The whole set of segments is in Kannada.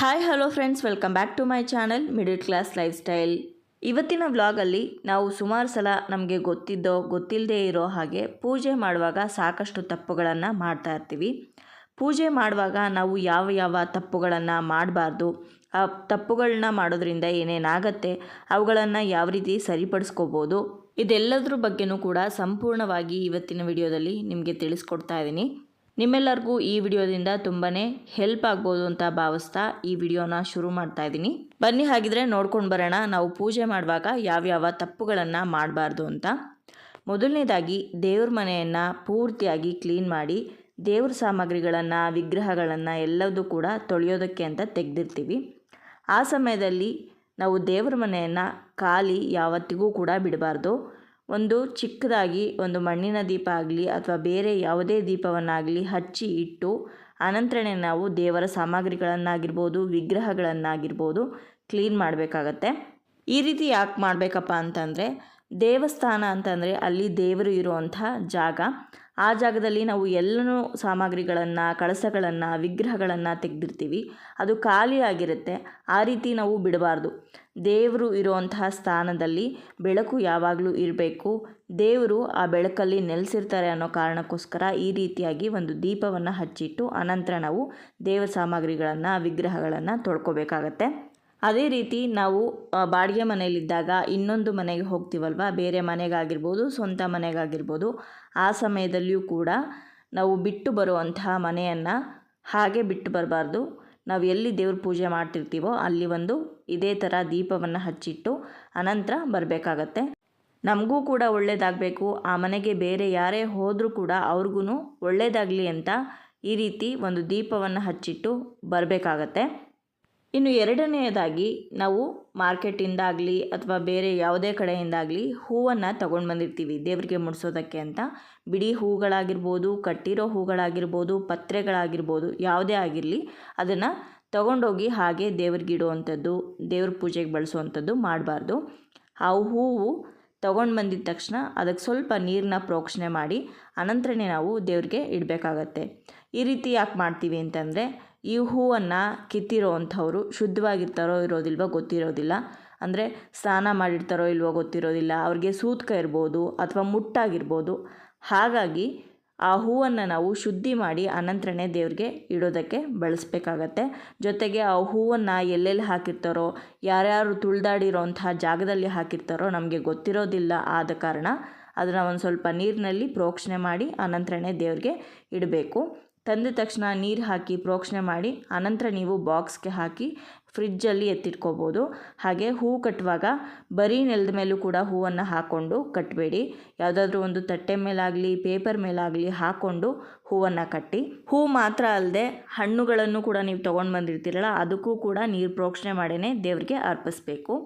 Hi hello friends welcome back to my channel middle class lifestyle ಇವತ್ತಿನ ವ್ಲಾಗಲ್ಲಿ ನಾವು ಸುಮಾರು ಸಲ ನಮಗೆ ಗೊತ್ತಿದ್ದೋ ಗೊತ್ತಿಲ್ಲದೆ ಇರೋ ಹಾಗೆ ಪೂಜೆ ಮಾಡುವಾಗ ಸಾಕಷ್ಟು ತಪ್ಪುಗಳನ್ನು ಮಾಡ್ತಾ ಇರ್ತೀವಿ. ಪೂಜೆ ಮಾಡುವಾಗ ನಾವು ಯಾವ ಯಾವ ತಪ್ಪುಗಳನ್ನು ಮಾಡಬಾರ್ದು, ಆ ತಪ್ಪುಗಳನ್ನ ಮಾಡೋದ್ರಿಂದ ಏನೇನಾಗತ್ತೆ, ಅವುಗಳನ್ನು ಯಾವ ರೀತಿ ಸರಿಪಡಿಸ್ಕೋಬೋದು, ಇದೆಲ್ಲದ್ರ ಬಗ್ಗೆನೂ ಕೂಡ ಸಂಪೂರ್ಣವಾಗಿ ಇವತ್ತಿನ ವಿಡಿಯೋದಲ್ಲಿ ನಿಮಗೆ ತಿಳಿಸ್ಕೊಡ್ತಾ ಇದ್ದೀನಿ ನಿಮ್ಮೆಲ್ಲರಿಗೂ ಈ ವಿಡಿಯೋದಿಂದ ತುಂಬಾ ಹೆಲ್ಪ್ ಆಗ್ಬೋದು ಅಂತ ಭಾವಿಸ್ತಾ ಈ ವಿಡಿಯೋನ ಶುರು ಮಾಡ್ತಾ ಇದ್ದೀನಿ. ಬನ್ನಿ ಹಾಗಿದ್ರೆ ನೋಡ್ಕೊಂಡು ಬರೋಣ. ನಾವು ಪೂಜೆ ಮಾಡುವಾಗ ಯಾವ್ಯಾವ ತಪ್ಪುಗಳನ್ನು ಮಾಡಬಾರ್ದು ಅಂತ. ಮೊದಲನೇದಾಗಿ ದೇವ್ರ ಮನೆಯನ್ನು ಪೂರ್ತಿಯಾಗಿ ಕ್ಲೀನ್ ಮಾಡಿ ದೇವ್ರ ಸಾಮಗ್ರಿಗಳನ್ನು, ವಿಗ್ರಹಗಳನ್ನು ಎಲ್ಲದೂ ಕೂಡ ತೊಳೆಯೋದಕ್ಕೆ ಅಂತ ತೆಗೆದಿರ್ತೀವಿ. ಆ ಸಮಯದಲ್ಲಿ ನಾವು ದೇವ್ರ ಮನೆಯನ್ನು ಖಾಲಿ ಯಾವತ್ತಿಗೂ ಕೂಡ ಬಿಡಬಾರ್ದು. ಒಂದು ಚಿಕ್ಕದಾಗಿ ಒಂದು ಮಣ್ಣಿನ ದೀಪ ಆಗಲಿ ಅಥವಾ ಬೇರೆ ಯಾವುದೇ ದೀಪವನ್ನಾಗಲಿ ಹಚ್ಚಿ ಇಟ್ಟು ಆನಂತರನೇ ನಾವು ದೇವರ ಸಾಮಗ್ರಿಗಳನ್ನಾಗಿರ್ಬೋದು, ವಿಗ್ರಹಗಳನ್ನಾಗಿರ್ಬೋದು ಕ್ಲೀನ್ ಮಾಡಬೇಕಾಗತ್ತೆ. ಈ ರೀತಿ ಯಾಕೆ ಮಾಡಬೇಕಪ್ಪ ಅಂತಂದರೆ ದೇವಸ್ಥಾನ ಅಂತಂದರೆ ಅಲ್ಲಿ ದೇವರು ಇರುವಂಥ ಜಾಗ. ಆ ಜಾಗದಲ್ಲಿ ನಾವು ಎಲ್ಲನೂ ಸಾಮಗ್ರಿಗಳನ್ನು, ಕಳಸಗಳನ್ನು, ವಿಗ್ರಹಗಳನ್ನು ತೆಗೆದಿರ್ತೀವಿ. ಅದು ಖಾಲಿಯಾಗಿರುತ್ತೆ ಆ ರೀತಿ ನಾವು ಬಿಡಬಾರ್ದು. ದೇವರು ಇರುವಂತಹ ಸ್ಥಾನದಲ್ಲಿ ಬೆಳಕು ಯಾವಾಗಲೂ ಇರಬೇಕು. ದೇವರು ಆ ಬೆಳಕಲ್ಲಿ ನೆಲೆಸಿರ್ತಾರೆ ಅನ್ನೋ ಕಾರಣಕ್ಕೋಸ್ಕರ ಈ ರೀತಿಯಾಗಿ ಒಂದು ದೀಪವನ್ನು ಹಚ್ಚಿಟ್ಟು, ಅನಂತರ ನಾವು ದೇವ ಸಾಮಗ್ರಿಗಳನ್ನು, ವಿಗ್ರಹಗಳನ್ನು ತೊಳ್ಕೊಬೇಕಾಗತ್ತೆ. ಅದೇ ರೀತಿ ನಾವು ಬಾಡಿಗೆ ಮನೆಯಲ್ಲಿದ್ದಾಗ ಇನ್ನೊಂದು ಮನೆಗೆ ಹೋಗ್ತೀವಲ್ವ? ಬೇರೆ ಮನೆಗಾಗಿರ್ಬೋದು, ಸ್ವಂತ ಮನೆಗಾಗಿರ್ಬೋದು. ಆ ಸಮಯದಲ್ಲಿಯೂ ಕೂಡ ನಾವು ಬಿಟ್ಟು ಬರುವಂತಹ ಮನೆಯನ್ನು ಹಾಗೆ ಬಿಟ್ಟು ಬರಬಾರ್ದು. ನಾವು ಎಲ್ಲಿ ದೇವ್ರ ಪೂಜೆ ಮಾಡ್ತಿರ್ತೀವೋ ಅಲ್ಲಿ ಒಂದು ಇದೇ ಥರ ದೀಪವನ್ನು ಹಚ್ಚಿಟ್ಟು ಅನಂತರ ಬರಬೇಕಾಗತ್ತೆ. ನಮಗೂ ಕೂಡ ಒಳ್ಳೆಯದಾಗಬೇಕು ಆ ಮನೆಗೆ ಬೇರೆ ಯಾರೇ ಹೋದರೂ ಕೂಡ ಅವ್ರಿಗೂ ಒಳ್ಳೆಯದಾಗಲಿ ಅಂತ ಈ ರೀತಿ ಒಂದು ದೀಪವನ್ನು ಹಚ್ಚಿಟ್ಟು ಬರಬೇಕಾಗತ್ತೆ. ಇನ್ನು ಎರಡನೆಯದಾಗಿ ನಾವು ಮಾರ್ಕೆಟಿಂದಾಗಲಿ ಅಥವಾ ಬೇರೆ ಯಾವುದೇ ಕಡೆಯಿಂದಾಗಲಿ ಹೂವನ್ನು ತಗೊಂಡು ಬಂದಿರ್ತೀವಿ ದೇವರಿಗೆ ಮುಡಿಸೋದಕ್ಕೆ ಅಂತ. ಬಿಡಿ ಹೂಗಳಾಗಿರ್ಬೋದು, ಕಟ್ಟಿರೋ ಹೂಗಳಾಗಿರ್ಬೋದು, ಪತ್ರೆಗಳಾಗಿರ್ಬೋದು ಯಾವುದೇ ಆಗಿರಲಿ ಅದನ್ನು ತಗೊಂಡೋಗಿ ಹಾಗೆ ದೇವ್ರಿಗೆ ಇಡುವಂಥದ್ದು, ದೇವ್ರ ಪೂಜೆಗೆ ಬಳಸುವಂಥದ್ದು ಮಾಡಬಾರ್ದು. ಆ ಹೂವು ತಗೊಂಡು ಬಂದಿದ ತಕ್ಷಣ ಅದಕ್ಕೆ ಸ್ವಲ್ಪ ನೀರನ್ನ ಪ್ರೋಕ್ಷಣೆ ಮಾಡಿ, ಅನಂತರನೇ ನಾವು ದೇವ್ರಿಗೆ ಇಡಬೇಕಾಗತ್ತೆ. ಈ ರೀತಿ ಯಾಕೆ ಮಾಡ್ತೀವಿ ಅಂತಂದರೆ ಈ ಹೂವನ್ನು ಕಿತ್ತಿರೋ ಅಂಥವ್ರು ಶುದ್ಧವಾಗಿರ್ತಾರೋ ಇರೋದಿಲ್ವೋ ಗೊತ್ತಿರೋದಿಲ್ಲ. ಅಂದರೆ ಸ್ನಾನ ಮಾಡಿರ್ತಾರೋ ಇಲ್ವೋ ಗೊತ್ತಿರೋದಿಲ್ಲ. ಅವ್ರಿಗೆ ಸೂತ್ಕ ಇರ್ಬೋದು ಅಥವಾ ಮುಟ್ಟಾಗಿರ್ಬೋದು. ಹಾಗಾಗಿ ಆ ಹೂವನ್ನು ನಾವು ಶುದ್ಧಿ ಮಾಡಿ ಅನಂತರನೇ ದೇವ್ರಿಗೆ ಇಡೋದಕ್ಕೆ ಬಳಸಬೇಕಾಗತ್ತೆ. ಜೊತೆಗೆ ಆ ಹೂವನ್ನು ಎಲ್ಲೆಲ್ಲಿ ಹಾಕಿರ್ತಾರೋ, ಯಾರ್ಯಾರು ತುಳಿದಾಡಿರೋಂಥ ಜಾಗದಲ್ಲಿ ಹಾಕಿರ್ತಾರೋ ನಮಗೆ ಗೊತ್ತಿರೋದಿಲ್ಲ ಆದ ಕಾರಣ ಅದನ್ನು ಒಂದು ಸ್ವಲ್ಪ ನೀರಿನಲ್ಲಿ ಪ್ರೋಕ್ಷಣೆ ಮಾಡಿ ಅನಂತರನೇ ದೇವ್ರಿಗೆ ಇಡಬೇಕು. ತಂದ ತಕ್ಷಣ ನೀರು ಹಾಕಿ ಪ್ರೋಕ್ಷಣೆ ಮಾಡಿ ಅನಂತರ ನೀವು ಬಾಕ್ಸ್ಗೆ ಹಾಕಿ ಫ್ರಿಜ್ಜಲ್ಲಿ ಎತ್ತಿಟ್ಕೋಬೋದು. ಹಾಗೆ ಹೂ ಕಟ್ಟುವಾಗ ಬರೀ ನೆಲದ ಮೇಲೂ ಕೂಡ ಹೂವನ್ನು ಹಾಕ್ಕೊಂಡು ಕಟ್ಟಬೇಡಿ ಯಾವುದಾದ್ರೂ ಒಂದು ತಟ್ಟೆ ಮೇಲಾಗಲಿ, ಪೇಪರ್ ಮೇಲಾಗಲಿ ಹಾಕ್ಕೊಂಡು ಹೂವನ್ನು ಕಟ್ಟಿ. ಹೂ ಮಾತ್ರ ಅಲ್ಲದೆ ಹಣ್ಣುಗಳನ್ನು ಕೂಡ ನೀವು ತೊಗೊಂಡು ಬಂದಿರ್ತೀರಲ್ಲ, ಅದಕ್ಕೂ ಕೂಡ ನೀರು ಪ್ರೋಕ್ಷಣೆ ಮಾಡೇ ದೇವರಿಗೆ ಅರ್ಪಿಸ್ಬೇಕು.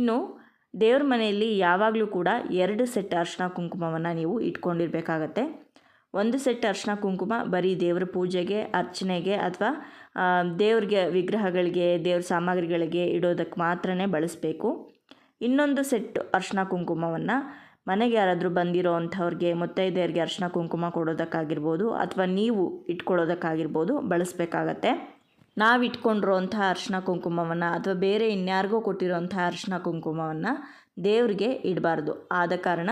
ಇನ್ನು ದೇವ್ರ ಮನೆಯಲ್ಲಿ ಯಾವಾಗಲೂ ಕೂಡ ಎರಡು ಸೆಟ್ ಅರಿಶಿನ ಕುಂಕುಮವನ್ನು ನೀವು ಇಟ್ಕೊಂಡಿರಬೇಕಾಗತ್ತೆ. ಒಂದು ಸೆಟ್ ಅರ್ಶಿನ ಕುಂಕುಮ, ಬರೀ ದೇವರ ಪೂಜೆಗೆ, ಅರ್ಚನೆಗೆ ಅಥವಾ ದೇವ್ರಿಗೆ ವಿಗ್ರಹಗಳಿಗೆ, ದೇವ್ರ ಸಾಮಗ್ರಿಗಳಿಗೆ ಇಡೋದಕ್ಕೆ ಮಾತ್ರನೇ ಬಳಸಬೇಕು. ಇನ್ನೊಂದು ಸೆಟ್ ಅರ್ಶಿನ ಕುಂಕುಮವನ್ನು ಮನೆಗೆ ಯಾರಾದರೂ ಬಂದಿರೋ ಅಂಥವ್ರಿಗೆ, ಮುತ್ತೈದೆಯರಿಗೆ ಅರಿಶಿನ ಕುಂಕುಮ ಕೊಡೋದಕ್ಕಾಗಿರ್ಬೋದು ಅಥವಾ ನೀವು ಇಟ್ಕೊಳ್ಳೋದಕ್ಕಾಗಿರ್ಬೋದು ಬಳಸಬೇಕಾಗತ್ತೆ. ನಾವು ಇಟ್ಕೊಂಡಿರೋಂಥ ಅರ್ಶಿನ ಕುಂಕುಮವನ್ನು ಅಥವಾ ಬೇರೆ ಇನ್ಯಾರಿಗೋ ಕೊಟ್ಟಿರೋಂಥ ಅರ್ಶಿನ ಕುಂಕುಮವನ್ನು ದೇವ್ರಿಗೆ ಇಡಬಾರ್ದು. ಆದ ಕಾರಣ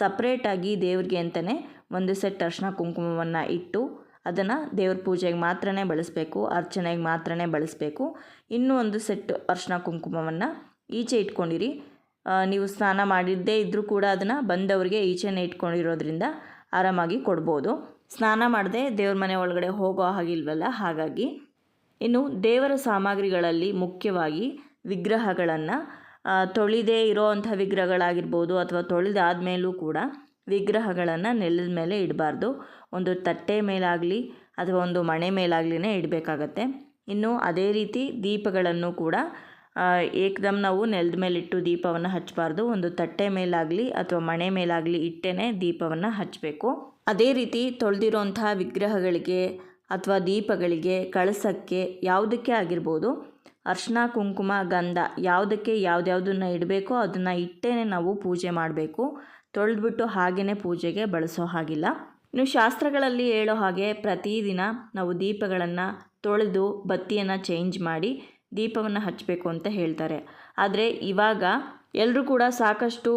ಸಪ್ರೇಟಾಗಿ ದೇವ್ರಿಗೆ ಅಂತಲೇ ಒಂದು ಸೆಟ್ ಅರ್ಶಿನ ಕುಂಕುಮವನ್ನು ಇಟ್ಟು ಅದನ್ನು ದೇವ್ರ ಪೂಜೆಗೆ ಮಾತ್ರನೇ ಬಳಸಬೇಕು, ಅರ್ಚನೆಗೆ ಮಾತ್ರನೇ ಬಳಸಬೇಕು. ಇನ್ನೂ ಒಂದು ಸೆಟ್ ಅರ್ಶಿನ ಕುಂಕುಮವನ್ನು ಈಚೆ ಇಟ್ಕೊಂಡಿರಿ. ನೀವು ಸ್ನಾನ ಮಾಡಿದ್ದೇ ಇದ್ದರೂ ಕೂಡ ಅದನ್ನು ಬಂದವರಿಗೆ ಈಚೆನೇ ಇಟ್ಕೊಂಡಿರೋದ್ರಿಂದ ಆರಾಮಾಗಿ ಕೊಡ್ಬೋದು. ಸ್ನಾನ ಮಾಡದೆ ದೇವ್ರ ಮನೆ ಒಳಗಡೆ ಹೋಗೋ ಹಾಗಿಲ್ವಲ್ಲ ಹಾಗಾಗಿ ಇನ್ನು ದೇವರ ಸಾಮಗ್ರಿಗಳಲ್ಲಿ ಮುಖ್ಯವಾಗಿ ವಿಗ್ರಹಗಳನ್ನು ತೊಳಿದೇ ಇರೋವಂಥ ವಿಗ್ರಹಗಳಾಗಿರ್ಬೋದು ಅಥವಾ ತೊಳೆದಾದ್ಮೇಲೂ ಕೂಡ ವಿಗ್ರಹಗಳನ್ನು ನೆಲದ ಮೇಲೆ ಇಡಬಾರ್ದು. ಒಂದು ತಟ್ಟೆ ಮೇಲಾಗಲಿ ಅಥವಾ ಒಂದು ಮಣೆ ಮೇಲಾಗ್ಲಿನೇ ಇಡಬೇಕಾಗತ್ತೆ. ಇನ್ನು ಅದೇ ರೀತಿ ದೀಪಗಳನ್ನು ಕೂಡ ಏಕದಮ್ ನಾವು ನೆಲದ ಮೇಲಿಟ್ಟು ದೀಪವನ್ನು ಹಚ್ಚಬಾರ್ದು ಒಂದು ತಟ್ಟೆ ಮೇಲಾಗಲಿ ಅಥವಾ ಮಣೆ ಮೇಲಾಗಲಿ ಇಟ್ಟೇ ದೀಪವನ್ನು ಹಚ್ಚಬೇಕು ಅದೇ ರೀತಿ ತೊಳೆದಿರೋಂಥ ವಿಗ್ರಹಗಳಿಗೆ ಅಥವಾ ದೀಪಗಳಿಗೆ ಕಳಸಕ್ಕೆ ಯಾವುದಕ್ಕೆ ಆಗಿರ್ಬೋದು ಅರ್ಶಿನ ಕುಂಕುಮ, ಗಂಧ ಯಾವುದಕ್ಕೆ ಯಾವ್ದ್ಯಾವ್ದನ್ನ ಇಡಬೇಕೋ ಅದನ್ನು ಇಟ್ಟೇ ನಾವು ಪೂಜೆ ಮಾಡಬೇಕು. ತೊಳೆದ್ಬಿಟ್ಟು ಹಾಗೇ ಪೂಜೆಗೆ ಬಳಸೋ ಹಾಗಿಲ್ಲ. ಇನ್ನು ಶಾಸ್ತ್ರಗಳಲ್ಲಿ ಹೇಳೋ ಹಾಗೆ ಪ್ರತಿದಿನ ನಾವು ದೀಪಗಳನ್ನು ತೊಳೆದು ಬತ್ತಿಯನ್ನು ಚೇಂಜ್ ಮಾಡಿ ದೀಪವನ್ನು ಹಚ್ಚಬೇಕು ಅಂತ ಹೇಳ್ತಾರೆ. ಆದರೆ ಇವಾಗ ಎಲ್ಲರೂ ಕೂಡ ಸಾಕಷ್ಟು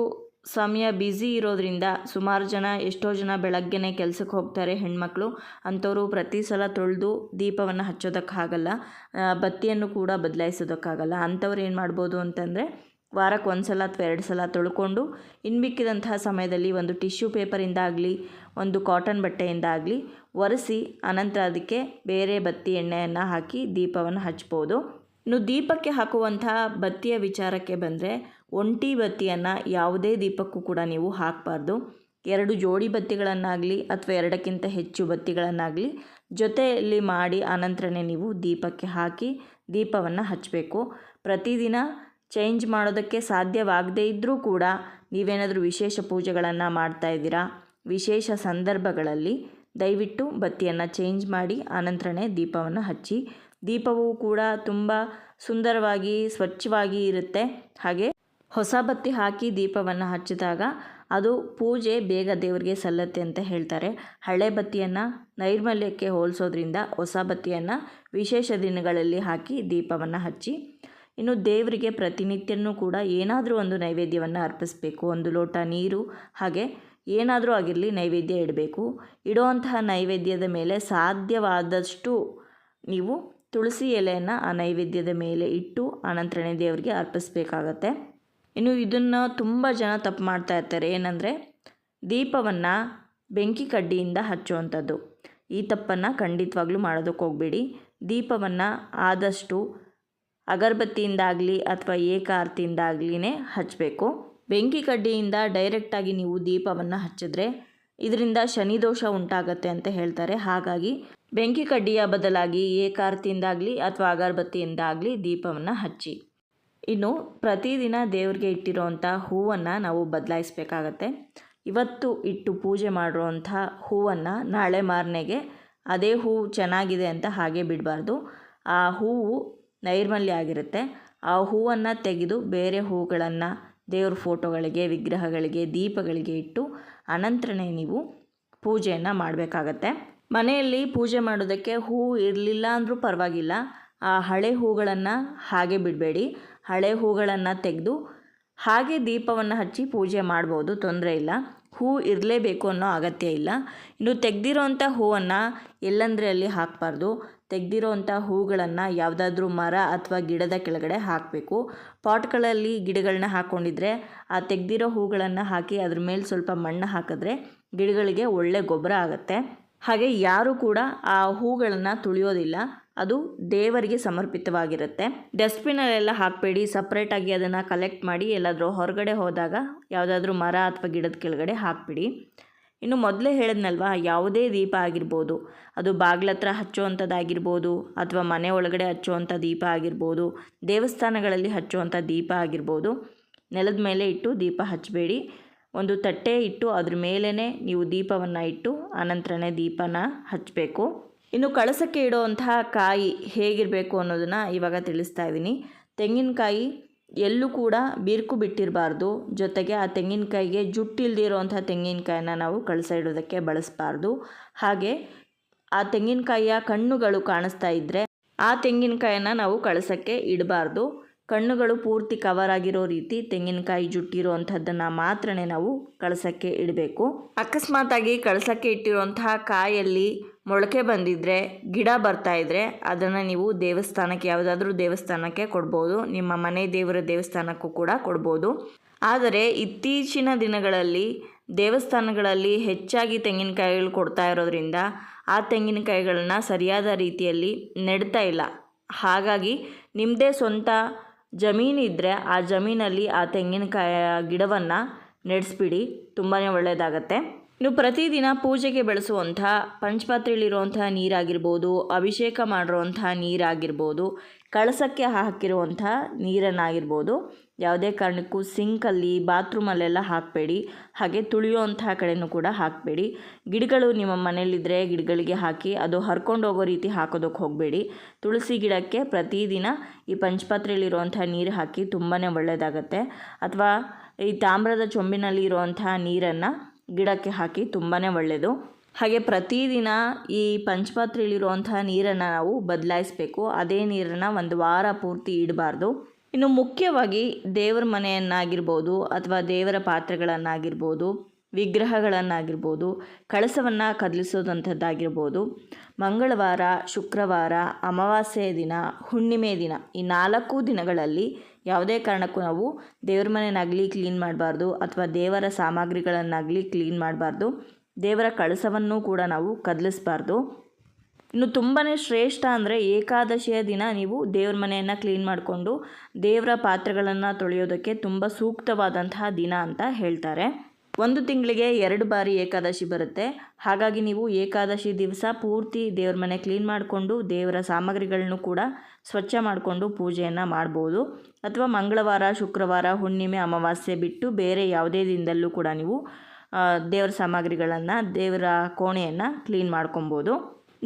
ಸಮಯ ಬ್ಯುಸಿ ಇರೋದ್ರಿಂದ ಸುಮಾರು ಜನ ಎಷ್ಟೋ ಜನ ಬೆಳಗ್ಗೆನೇ ಕೆಲಸಕ್ಕೆ ಹೋಗ್ತಾರೆ ಹೆಣ್ಮಕ್ಳು. ಅಂಥವರು ಪ್ರತಿ ಸಲ ತೊಳೆದು ದೀಪವನ್ನು ಹಚ್ಚೋದಕ್ಕಾಗಲ್ಲ ಬತ್ತಿಯನ್ನು ಕೂಡ ಬದಲಾಯಿಸೋದಕ್ಕಾಗಲ್ಲ. ಅಂಥವ್ರು ಏನು ಮಾಡ್ಬೋದು ಅಂತಂದರೆ ವಾರಕ್ಕೆ ಒಂದು ಸಲ ಅಥವಾ ಎರಡು ಸಲ ತೊಳ್ಕೊಂಡು ಇನ್ನು ಮಿಕ್ಕಿದಂತಹ ಸಮಯದಲ್ಲಿ ಒಂದು ಟಿಶ್ಯೂ ಪೇಪರಿಂದ ಆಗಲಿ, ಒಂದು ಕಾಟನ್ ಬಟ್ಟೆಯಿಂದ ಆಗಲಿ ಒರೆಸಿ, ಅನಂತರ ಅದಕ್ಕೆ ಬೇರೆ ಬತ್ತಿ ಎಣ್ಣೆಯನ್ನು ಹಾಕಿ ದೀಪವನ್ನು ಹಚ್ಬೋದು. ಇನ್ನು ದೀಪಕ್ಕೆ ಹಾಕುವಂತಹ ಬತ್ತಿಯ ವಿಚಾರಕ್ಕೆ ಬಂದರೆ ಒಂಟಿ ಬತ್ತಿಯನ್ನು ಯಾವುದೇ ದೀಪಕ್ಕೂ ಕೂಡ ನೀವು ಹಾಕಬಾರ್ದು. ಎರಡು ಜೋಡಿ ಬತ್ತಿಗಳನ್ನಾಗಲಿ ಅಥವಾ ಎರಡಕ್ಕಿಂತ ಹೆಚ್ಚು ಬತ್ತಿಗಳನ್ನಾಗಲಿ ಜೊತೆಯಲ್ಲಿ ಮಾಡಿ ಆನಂತರನೇ ನೀವು ದೀಪಕ್ಕೆ ಹಾಕಿ ದೀಪವನ್ನು ಹಚ್ಚಬೇಕು ಪ್ರತಿದಿನ ಚೇಂಜ್ ಮಾಡೋದಕ್ಕೆ ಸಾಧ್ಯವಾಗದೇ ಇದ್ದರೂ ಕೂಡ ನೀವೇನಾದರೂ ವಿಶೇಷ ಪೂಜೆಗಳನ್ನು ಮಾಡ್ತಾ ಇದ್ದೀರಾ? ವಿಶೇಷ ಸಂದರ್ಭಗಳಲ್ಲಿ ದಯವಿಟ್ಟು ಬತ್ತಿಯನ್ನು ಚೇಂಜ್ ಮಾಡಿ ಆನಂತರನೇ ದೀಪವನ್ನು ಹಚ್ಚಿ ದೀಪವು ಕೂಡ ತುಂಬ ಸುಂದರವಾಗಿ, ಸ್ವಚ್ಛವಾಗಿ ಇರುತ್ತೆ. ಹಾಗೆ ಹೊಸ ಬತ್ತಿ ಹಾಕಿ ದೀಪವನ್ನು ಹಚ್ಚಿದಾಗ ಅದು ಪೂಜೆ ಬೇಗ ದೇವರಿಗೆ ಸಲ್ಲತ್ತೆ ಅಂತ ಹೇಳ್ತಾರೆ. ಹಳೆ ಬತ್ತಿಯನ್ನು ನೈರ್ಮಲ್ಯಕ್ಕೆ ಹೋಲಿಸೋದ್ರಿಂದ ಹೊಸ ಬತ್ತಿಯನ್ನು ವಿಶೇಷ ದಿನಗಳಲ್ಲಿ ಹಾಕಿ ದೀಪವನ್ನು ಹಚ್ಚಿ, ಇನ್ನು ದೇವರಿಗೆ ಪ್ರತಿನಿತ್ಯನೂ ಕೂಡ ಏನಾದರೂ ಒಂದು ನೈವೇದ್ಯವನ್ನು ಅರ್ಪಿಸಬೇಕು. ಒಂದು ಲೋಟ ನೀರು, ಹಾಗೆ ಏನಾದರೂ ಆಗಿರಲಿ ನೈವೇದ್ಯ ಇಡಬೇಕು. ಇಡುವಂತಹ ನೈವೇದ್ಯದ ಮೇಲೆ ಸಾಧ್ಯವಾದಷ್ಟು ನೀವು ತುಳಸಿ ಎಲೆಯನ್ನು ಆ ನೈವೇದ್ಯದ ಮೇಲೆ ಇಟ್ಟು ಆನಂತರನೇ ದೇವರಿಗೆ ಅರ್ಪಿಸಬೇಕಾಗತ್ತೆ. ಇನ್ನು ಇದನ್ನು ತುಂಬ ಜನ ತಪ್ಪು ಮಾಡ್ತಾ ಇರ್ತಾರೆ. ಏನಂದರೆ ದೀಪವನ್ನು ಬೆಂಕಿ ಕಡ್ಡಿಯಿಂದ ಹಚ್ಚುವಂಥದ್ದು. ಈ ತಪ್ಪನ್ನು ಖಂಡಿತವಾಗ್ಲೂ ಮಾಡೋದಕ್ಕೆ ಹೋಗಬೇಡಿ. ದೀಪವನ್ನು ಆದಷ್ಟು ಅಗರಬತ್ತಿಯಿಂದಾಗಲಿ ಅಥವಾ ಏಕಾರ್ತಿಯಿಂದಾಗ್ಲಿನೇ ಹಚ್ಚಬೇಕು. ಬೆಂಕಿ ಕಡ್ಡಿಯಿಂದ ಡೈರೆಕ್ಟಾಗಿ ನೀವು ದೀಪವನ್ನು ಹಚ್ಚಿದ್ರೆ ಇದರಿಂದ ಶನಿದೋಷ ಉಂಟಾಗತ್ತೆ ಅಂತ ಹೇಳ್ತಾರೆ. ಹಾಗಾಗಿ ಬೆಂಕಿ ಕಡ್ಡಿಯ ಬದಲಾಗಿ ಏಕಾರ್ತಿಯಿಂದಾಗಲಿ ಅಥವಾ ಅಗರಬತ್ತಿಯಿಂದಾಗಲಿ ದೀಪವನ್ನು ಹಚ್ಚಿ. ಇನ್ನು ಪ್ರತಿದಿನ ದೇವರಿಗೆ ಇಟ್ಟಿರೋವಂಥ ಹೂವನ್ನು ನಾವು ಬದಲಾಯಿಸಬೇಕಾಗತ್ತೆ. ಇವತ್ತು ಇಟ್ಟು ಪೂಜೆ ಮಾಡಿರುವಂಥ ಹೂವನ್ನು ನಾಳೆ ಮಾರನೆಗೆ ಅದೇ ಹೂವು ಚೆನ್ನಾಗಿದೆ ಅಂತ ಹಾಗೆ ಬಿಡಬಾರ್ದು. ಆ ಹೂವು ನೈರ್ಮಲ್ಯ ಆಗಿರುತ್ತೆ. ಆ ಹೂವನ್ನು ತೆಗೆದು ಬೇರೆ ಹೂಗಳನ್ನು ದೇವ್ರ ಫೋಟೋಗಳಿಗೆ, ವಿಗ್ರಹಗಳಿಗೆ, ದೀಪಗಳಿಗೆ ಇಟ್ಟು ಅನಂತರನೇ ನೀವು ಪೂಜೆಯನ್ನು ಮಾಡಬೇಕಾಗತ್ತೆ. ಮನೆಯಲ್ಲಿ ಪೂಜೆ ಮಾಡೋದಕ್ಕೆ ಹೂವು ಇರಲಿಲ್ಲ ಅಂದರೂ ಪರವಾಗಿಲ್ಲ. ಆ ಹಳೆ ಹೂಗಳನ್ನು ಹಾಗೆ ಬಿಡಬೇಡಿ. ಹಳೆ ಹೂಗಳನ್ನು ತೆಗೆದು ಹಾಗೆ ದೀಪವನ್ನು ಹಚ್ಚಿ ಪೂಜೆ ಮಾಡ್ಬೋದು, ತೊಂದರೆ ಇಲ್ಲ. ಹೂ ಇರಲೇಬೇಕು ಅನ್ನೋ ಅಗತ್ಯ ಇಲ್ಲ. ಇನ್ನು ತೆಗೆದಿರೋವಂಥ ಹೂವನ್ನು ಎಲ್ಲಂದರೆ ಅಲ್ಲಿ ಹಾಕಬಾರ್ದು. ತೆಗೆದಿರೋವಂಥ ಹೂಗಳನ್ನು ಯಾವುದಾದ್ರೂ ಮರ ಅಥವಾ ಗಿಡದ ಕೆಳಗಡೆ ಹಾಕಬೇಕು. ಪಾಟ್ಗಳಲ್ಲಿ ಗಿಡಗಳನ್ನ ಹಾಕ್ಕೊಂಡಿದ್ರೆ ಆ ತೆಗೆದಿರೋ ಹೂಗಳನ್ನು ಹಾಕಿ ಅದ್ರ ಮೇಲೆ ಸ್ವಲ್ಪ ಮಣ್ಣು ಹಾಕಿದ್ರೆ ಗಿಡಗಳಿಗೆ ಒಳ್ಳೆ ಗೊಬ್ಬರ ಆಗುತ್ತೆ. ಹಾಗೆ ಯಾರೂ ಕೂಡ ಆ ಹೂಗಳನ್ನು ತುಳಿಯೋದಿಲ್ಲ. ಅದು ದೇವರಿಗೆ ಸಮರ್ಪಿತವಾಗಿರುತ್ತೆ. ಡಸ್ಟ್ಬಿನಲ್ಲೆಲ್ಲ ಹಾಕಬೇಡಿ ಸಪ್ರೇಟಾಗಿ ಅದನ್ನು ಕಲೆಕ್ಟ್ ಮಾಡಿ ಎಲ್ಲಾದರೂ ಹೊರಗಡೆ ಹೋದಾಗ ಯಾವುದಾದ್ರೂ ಮರ ಅಥವಾ ಗಿಡದ ಕೆಳಗಡೆ ಹಾಕಿಬಿಡಿ. ಇನ್ನು ಮೊದಲೇ ಹೇಳಿದ್ನಲ್ವಾ, ಯಾವುದೇ ದೀಪ ಆಗಿರ್ಬೋದು, ಅದು ಬಾಗ್ಲತ್ರ ಹಚ್ಚುವಂಥದ್ದಾಗಿರ್ಬೋದು ಅಥವಾ ಮನೆ ಒಳಗಡೆ ಹಚ್ಚುವಂಥ ದೀಪ ಆಗಿರ್ಬೋದು, ದೇವಸ್ಥಾನಗಳಲ್ಲಿ ಹಚ್ಚುವಂಥ ದೀಪ ಆಗಿರ್ಬೋದು, ನೆಲದ ಮೇಲೆ ಇಟ್ಟು ದೀಪ ಹಚ್ಚಬೇಡಿ. ಒಂದು ತಟ್ಟೆ ಇಟ್ಟು ಅದ್ರ ಮೇಲೇ ನೀವು ದೀಪವನ್ನು ಇಟ್ಟು ಆನಂತರನೇ ದೀಪನ ಹಚ್ಚಬೇಕು ಇನ್ನು ಕಳಸಕ್ಕೆ ಇಡುವಂತಹ ಕಾಯಿ ಹೇಗಿರಬೇಕು ಅನ್ನೋದನ್ನು ಇವಾಗ ತಿಳಿಸ್ತಾ ಇದ್ದೀನಿ. ತೆಂಗಿನಕಾಯಿ ಎಲ್ಲೂ ಕೂಡ ಬಿರುಕು ಬಿಟ್ಟಿರಬಾರ್ದು. ಜೊತೆಗೆ ಆ ತೆಂಗಿನಕಾಯಿಗೆ ಜುಟ್ಟಿಲ್ದಿರೋವಂಥ ತೆಂಗಿನಕಾಯಿನ ನಾವು ಕಳಸ ಇಡೋದಕ್ಕೆ ಬಳಸಬಾರ್ದು. ಹಾಗೆ ಆ ತೆಂಗಿನಕಾಯಿಯ ಕಣ್ಣುಗಳು ಕಾಣಿಸ್ತಾ ಇದ್ದರೆ ಆ ತೆಂಗಿನಕಾಯಿನ ನಾವು ಕಳಸಕ್ಕೆ ಇಡಬಾರ್ದು. ಕಣ್ಣುಗಳು ಪೂರ್ತಿ ಕವರ್ ಆಗಿರೋ ರೀತಿ ತೆಂಗಿನಕಾಯಿ ಜುಟ್ಟಿರೋ ಅಂಥದ್ದನ್ನು ಮಾತ್ರ ನಾವು ಕಳಸಕ್ಕೆ ಇಡಬೇಕು. ಅಕಸ್ಮಾತಾಗಿ ಕಳಸಕ್ಕೆ ಇಟ್ಟಿರುವಂತಹ ಕಾಯಲ್ಲಿ ಮೊಳಕೆ ಬಂದಿದ್ದರೆ ಗಿಡ ಬರ್ತಾ ಇದ್ದರೆ ಅದನ್ನು ನೀವು ದೇವಸ್ಥಾನಕ್ಕೆ, ಯಾವುದಾದ್ರೂ ದೇವಸ್ಥಾನಕ್ಕೆ ಕೊಡ್ಬೋದು. ನಿಮ್ಮ ಮನೆ ದೇವರ ದೇವಸ್ಥಾನಕ್ಕೂ ಕೂಡ ಕೊಡ್ಬೋದು. ಆದರೆ ಇತ್ತೀಚಿನ ದಿನಗಳಲ್ಲಿ ದೇವಸ್ಥಾನಗಳಲ್ಲಿ ಹೆಚ್ಚಾಗಿ ತೆಂಗಿನಕಾಯಿಗಳು ಕೊಡ್ತಾ ಇರೋದ್ರಿಂದ ಆ ತೆಂಗಿನಕಾಯಿಗಳನ್ನ ಸರಿಯಾದ ರೀತಿಯಲ್ಲಿ ನೆಡ್ತಾ ಇಲ್ಲ. ಹಾಗಾಗಿ ನಿಮ್ಮದೇ ಸ್ವಂತ ಜಮೀನಿದ್ದರೆ ಆ ಜಮೀನಲ್ಲಿ ಆ ತೆಂಗಿನಕಾಯಿಯ ಗಿಡವನ್ನು ನೆಡೆಸ್ಬಿಡಿ ತುಂಬಾ ಒಳ್ಳೆಯದಾಗತ್ತೆ ಇನ್ನು ಪ್ರತಿದಿನ ಪೂಜೆಗೆ ಬಳಸುವಂಥ ಪಂಚಪಾತ್ರೆಯಲ್ಲಿರುವಂಥ ನೀರಾಗಿರ್ಬೋದು, ಅಭಿಷೇಕ ಮಾಡಿರುವಂಥ ನೀರಾಗಿರ್ಬೋದು ಕಳಸಕ್ಕೆ ಹಾಕಿರುವಂಥ ನೀರನ್ನಾಗಿರ್ಬೋದು. ಯಾವುದೇ ಕಾರಣಕ್ಕೂ ಸಿಂಕಲ್ಲಿ, ಬಾತ್ರೂಮಲ್ಲೆಲ್ಲ ಹಾಕಬೇಡಿ. ಹಾಗೆ ತುಳಿಯುವಂತಹ ಕಡೆಯೂ ಕೂಡ ಹಾಕಬೇಡಿ. ಗಿಡಗಳು ನಿಮ್ಮ ಮನೆಯಲ್ಲಿದ್ದರೆ ಗಿಡಗಳಿಗೆ ಹಾಕಿ, ಅದು ಹರ್ಕೊಂಡು ಹೋಗೋ ರೀತಿ ಹಾಕೋದಕ್ಕೆ ಹೋಗಬೇಡಿ. ತುಳಸಿ ಗಿಡಕ್ಕೆ ಪ್ರತಿದಿನ ಈ ಪಂಚಪಾತ್ರೆಯಲ್ಲಿರುವಂಥ ನೀರು ಹಾಕಿ ತುಂಬಾ ಒಳ್ಳೆಯದಾಗತ್ತೆ. ಅಥವಾ ಈ ತಾಮ್ರದ ಚೊಂಬಿನಲ್ಲಿ ಇರುವಂಥ ನೀರನ್ನು ಗಿಡಕ್ಕೆ ಹಾಕಿ ತುಂಬಾ ಒಳ್ಳೆಯದು. ಹಾಗೆ ಪ್ರತಿದಿನ ಈ ಪಂಚಪಾತ್ರೆಯಲ್ಲಿರುವಂಥ ನೀರನ್ನು ನಾವು ಬದಲಾಯಿಸಬೇಕು. ಅದೇ ನೀರನ್ನು ಒಂದು ವಾರ ಪೂರ್ತಿ ಇಡಬಾರ್ದು. ಇನ್ನು ಮುಖ್ಯವಾಗಿ ದೇವರ ಮನೆಯನ್ನಾಗಿರ್ಬೋದು ಅಥವಾ ದೇವರ ಪಾತ್ರೆಗಳನ್ನಾಗಿರ್ಬೋದು, ವಿಗ್ರಹಗಳನ್ನಾಗಿರ್ಬೋದು, ಕಳಸವನ್ನು ಕದಲಿಸೋದಂಥದ್ದಾಗಿರ್ಬೋದು. ಮಂಗಳವಾರ, ಶುಕ್ರವಾರ ಅಮಾವಾಸ್ಯೆಯ ದಿನ, ಹುಣ್ಣಿಮೆ ದಿನ ಈ ನಾಲ್ಕು ದಿನಗಳಲ್ಲಿ ಯಾವುದೇ ಕಾರಣಕ್ಕೂ ನಾವು ದೇವ್ರ ಮನೆಯನ್ನಾಗಲಿ ಕ್ಲೀನ್ ಮಾಡಬಾರ್ದು ಅಥವಾ ದೇವರ ಸಾಮಗ್ರಿಗಳನ್ನಾಗಲಿ ಕ್ಲೀನ್ ಮಾಡಬಾರ್ದು. ದೇವರ ಕಳಸವನ್ನು ಕೂಡ ನಾವು ಕದಲಿಸಬಾರ್ದು. ಇನ್ನು ತುಂಬಾ ಶ್ರೇಷ್ಠ ಅಂದರೆ ಏಕಾದಶಿಯ ದಿನ ನೀವು ದೇವ್ರ ಮನೆಯನ್ನು ಕ್ಲೀನ್ ಮಾಡಿಕೊಂಡು ದೇವರ ಪಾತ್ರೆಗಳನ್ನು ತೊಳೆಯೋದಕ್ಕೆ ತುಂಬ ಸೂಕ್ತವಾದಂತಹ ದಿನ ಅಂತ ಹೇಳ್ತಾರೆ. ಒಂದು ತಿಂಗಳಿಗೆ ಎರಡು ಬಾರಿ ಏಕಾದಶಿ ಬರುತ್ತೆ. ಹಾಗಾಗಿ ನೀವು ಏಕಾದಶಿ ದಿವಸ ಪೂರ್ತಿ ದೇವ್ರ ಮನೆ ಕ್ಲೀನ್ ಮಾಡಿಕೊಂಡು ದೇವರ ಸಾಮಗ್ರಿಗಳನ್ನು ಕೂಡ ಸ್ವಚ್ಛ ಮಾಡಿಕೊಂಡು ಪೂಜೆಯನ್ನು ಮಾಡ್ಬೋದು. ಅಥವಾ ಮಂಗಳವಾರ, ಶುಕ್ರವಾರ, ಹುಣ್ಣಿಮೆ, ಅಮಾವಾಸ್ಯೆ ಬಿಟ್ಟು ಬೇರೆ ಯಾವುದೇ ದಿನದಲ್ಲೂ ಕೂಡ ನೀವು ದೇವರ ಸಾಮಗ್ರಿಗಳನ್ನು, ದೇವರ ಕೋಣೆಯನ್ನು ಕ್ಲೀನ್ ಮಾಡ್ಕೊಬೋದು.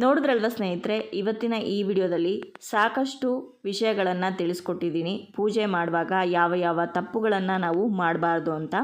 ನೋಡಿದ್ರಲ್ವ ಸ್ನೇಹಿತರೆ, ಇವತ್ತಿನ ಈ ವಿಡಿಯೋದಲ್ಲಿ ಸಾಕಷ್ಟು ವಿಷಯಗಳನ್ನು ತಿಳಿಸ್ಕೊಟ್ಟಿದ್ದೀನಿ. ಪೂಜೆ ಮಾಡುವಾಗ ಯಾವ ಯಾವ ತಪ್ಪುಗಳನ್ನು ನಾವು ಮಾಡಬಾರ್ದು ಅಂತ.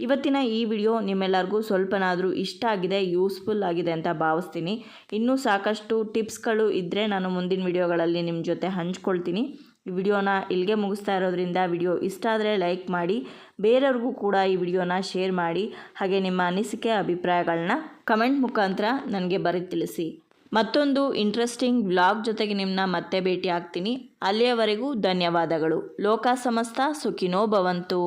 ಇವತ್ತಿನ ಈ ವಿಡಿಯೋ ನಿಮ್ಮೆಲ್ಲರಿಗೂ ಸ್ವಲ್ಪನಾದರೂ ಇಷ್ಟ ಆಗಿದೆ ಯೂಸ್ಫುಲ್ ಆಗಿದೆ ಅಂತ ಭಾವಿಸ್ತೀನಿ. ಇನ್ನೂ ಸಾಕಷ್ಟು ಟಿಪ್ಸ್ಗಳು ಇದ್ದರೆ ನಾನು ಮುಂದಿನ ವಿಡಿಯೋಗಳಲ್ಲಿ ನಿಮ್ಮ ಜೊತೆ ಹಂಚ್ಕೊಳ್ತೀನಿ. ವಿಡಿಯೋನ ಇಲ್ಲಿಗೆ ಮುಗಿಸ್ತಾ ಇರೋದ್ರಿಂದ ವಿಡಿಯೋ ಇಷ್ಟ ಆದರೆ ಲೈಕ್ ಮಾಡಿ, ಬೇರೆಯವ್ರಿಗೂ ಕೂಡ ಈ ವಿಡಿಯೋನ ಶೇರ್ ಮಾಡಿ, ಹಾಗೆ ನಿಮ್ಮ ಅನಿಸಿಕೆ ಅಭಿಪ್ರಾಯಗಳನ್ನ ಕಮೆಂಟ್ ಮುಖಾಂತರ ನನಗೆ ಬರೀ ತಿಳಿಸಿ. ಮತ್ತೊಂದು ಇಂಟ್ರೆಸ್ಟಿಂಗ್ ಬ್ಲಾಗ್ ಜೊತೆಗೆ ನಿಮ್ಮನ್ನ ಮತ್ತೆ ಭೇಟಿ ಆಗ್ತೀನಿ ಅಲ್ಲಿಯವರೆಗೂ ಧನ್ಯವಾದಗಳು. ಲೋಕ ಸಮಸ್ತ ಸುಖಿನೋ ಭವಂತು.